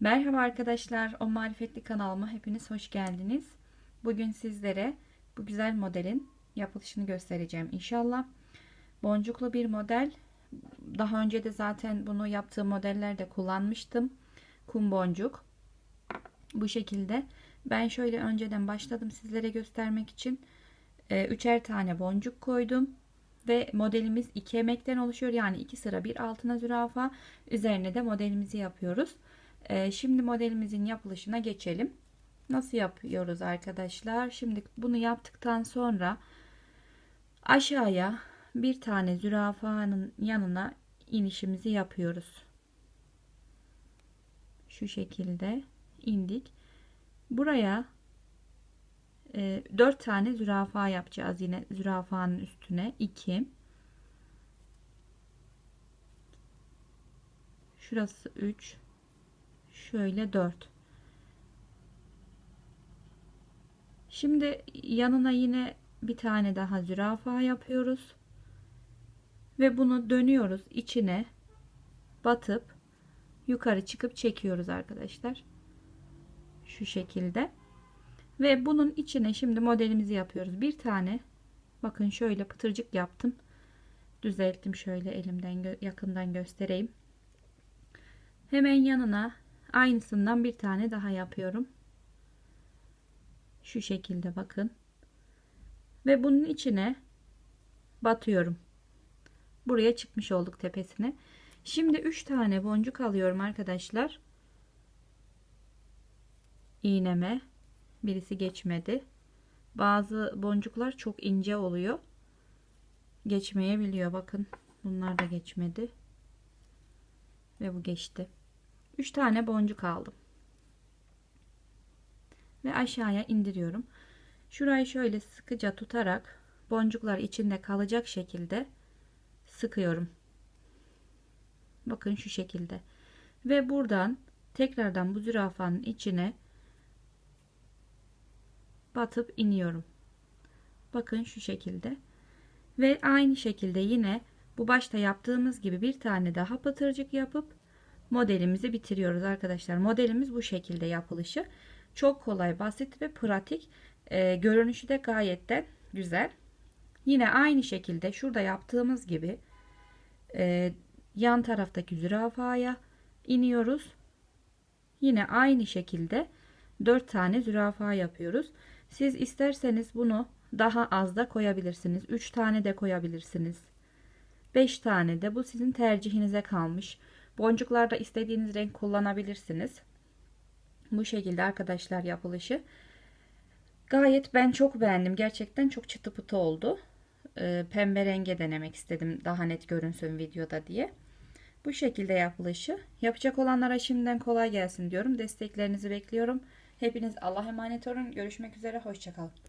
Merhaba arkadaşlar, O Marifetli kanalıma hepiniz hoş geldiniz. Bugün sizlere bu güzel modelin yapılışını göstereceğim inşallah. Boncuklu bir model. Daha önce de zaten bunu yaptığım modellerde kullanmıştım. Kum boncuk. Bu şekilde. Ben şöyle önceden başladım sizlere göstermek için. Ee, üçer tane boncuk koydum. Ve modelimiz iki emekten oluşuyor. Yani iki sıra bir altına zürafa. Üzerine de modelimizi yapıyoruz. Ee, şimdi modelimizin yapılışına geçelim. Nasıl yapıyoruz arkadaşlar? Şimdi bunu yaptıktan sonra aşağıya bir tane zürafanın yanına inişimizi yapıyoruz. Şu şekilde indik. Buraya e, 4 tane zürafa yapacağız yine zürafanın üstüne 2 şurası 3 şöyle 4 şimdi yanına yine bir tane daha zürafa yapıyoruz. Ve bunu dönüyoruz içine. Batıp yukarı çıkıp çekiyoruz arkadaşlar. Şu şekilde. Ve bunun içine şimdi modelimizi yapıyoruz. Bir tane. Bakın şöyle pıtırcık yaptım. Düzelttim şöyle elimden yakından göstereyim. Hemen yanına aynısından bir tane daha yapıyorum. Şu şekilde bakın. Ve bunun içine batıyorum. Buraya çıkmış olduk tepesine. Şimdi 3 tane boncuk alıyorum arkadaşlar. İğneme. Birisi geçmedi. Bazı boncuklar çok ince oluyor. Geçmeyebiliyor. Bakın bunlar da geçmedi. Ve bu geçti 3 tane boncuk aldım. Ve aşağıya indiriyorum. Şurayı şöyle sıkıca tutarak boncuklar içinde kalacak şekilde sıkıyorum. Bakın şu şekilde. Ve buradan tekrardan bu zürafanın içine batıp iniyorum. Bakın şu şekilde. Ve aynı şekilde yine bu başta yaptığımız gibi bir tane daha pıtırcık yapıp modelimizi bitiriyoruz arkadaşlar. Modelimiz bu şekilde yapılışı. Çok kolay basit ve pratik. Ee, görünüşü de gayet de güzel. Yine aynı şekilde şurada yaptığımız gibi e, yan taraftaki zürafaya iniyoruz. Yine aynı şekilde 4 tane zürafa yapıyoruz. Siz isterseniz bunu daha az da koyabilirsiniz. 3 tane de koyabilirsiniz. 5 tane de. Bu sizin tercihinize kalmış boncuklarda istediğiniz renk kullanabilirsiniz. Bu şekilde arkadaşlar yapılışı. Gayet ben çok beğendim. Gerçekten çok çıtı pıtı oldu. Ee, pembe renge denemek istedim daha net görünsün videoda diye. Bu şekilde yapılışı. Yapacak olanlara şimdiden kolay gelsin diyorum. Desteklerinizi bekliyorum. Hepiniz Allah emanet olun. Görüşmek üzere. Hoşçakalın